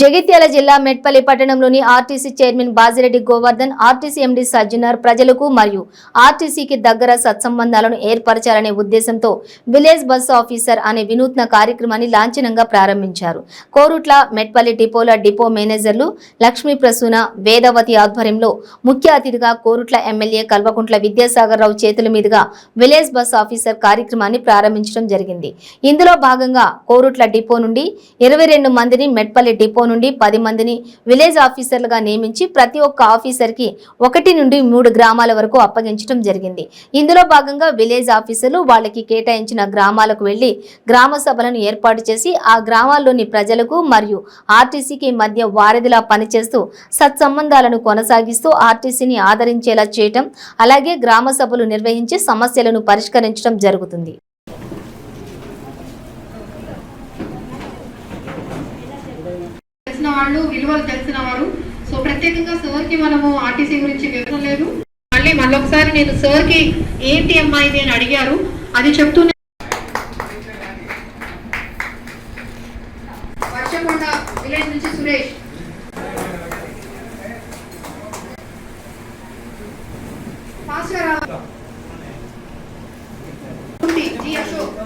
జగిత్యాల జిల్లా మెట్పల్లి పట్టణంలోని RTC chairman Bajireddy Govardhan RTC MD Sajjanar ప్రజలకు మరియు ఆర్టీసీకి దగ్గర సత్సంబంధాలను ఏర్పరచాలనే ఉద్దేశంతో విలేజ్ బస్ ఆఫీసర్ అనే వినూత్న కార్యక్రమాన్ని లాంఛనంగా ప్రారంభించారు. కోరుట్ల మెట్పల్లి డిపోల డిపో మేనేజర్లు లక్ష్మీ ప్రసూన వేదవతి ఆధ్వర్యంలో ముఖ్య అతిథిగా కోరుట్ల ఎమ్మెల్యే కల్వకుంట్ల విద్యాసాగర్ రావు చేతుల మీదుగా విలేజ్ బస్ ఆఫీసర్ కార్యక్రమాన్ని ప్రారంభించడం జరిగింది. ఇందులో భాగంగా కోరుట్ల డిపో నుండి ఇరవై రెండు మందిని మెట్పల్లి డిపో నుండి పది మందిని విలేజ్ ఆఫీసర్లుగా నియమించి ప్రతి ఒక్క ఆఫీసర్కి ఒకటి నుండి మూడు గ్రామాల వరకు అప్పగించడం జరిగింది. ఇందులో భాగంగా విలేజ్ ఆఫీసర్లు వాళ్ళకి కేటాయించిన గ్రామాలకు వెళ్ళి గ్రామ సభలను ఏర్పాటు చేసి ఆ గ్రామాల్లోని ప్రజలకు మరియు ఆర్టీసీకి మధ్య వారధిలా పనిచేస్తూ సత్సంబంధాలను కొనసాగిస్తూ ఆర్టీసీని ఆదరించేలా చేయటం అలాగే గ్రామ సభలు నిర్వహించి సమస్యలను పరిష్కరించడం జరుగుతుంది తెలిసిన వాళ్ళు విలువలు తెలిసిన వారు. సో ప్రత్యేకంగా సార్కి మనము ఆర్టీసీ గురించి వివరం లేదు. మళ్ళీ మళ్ళొకసారి నేను సార్కి ఏంటి అమ్మా ఇది అని అడిగారు. అది చెప్తూనే వర్షకొండ విలేజ్ నుంచి సురేష్. జి అశోక్.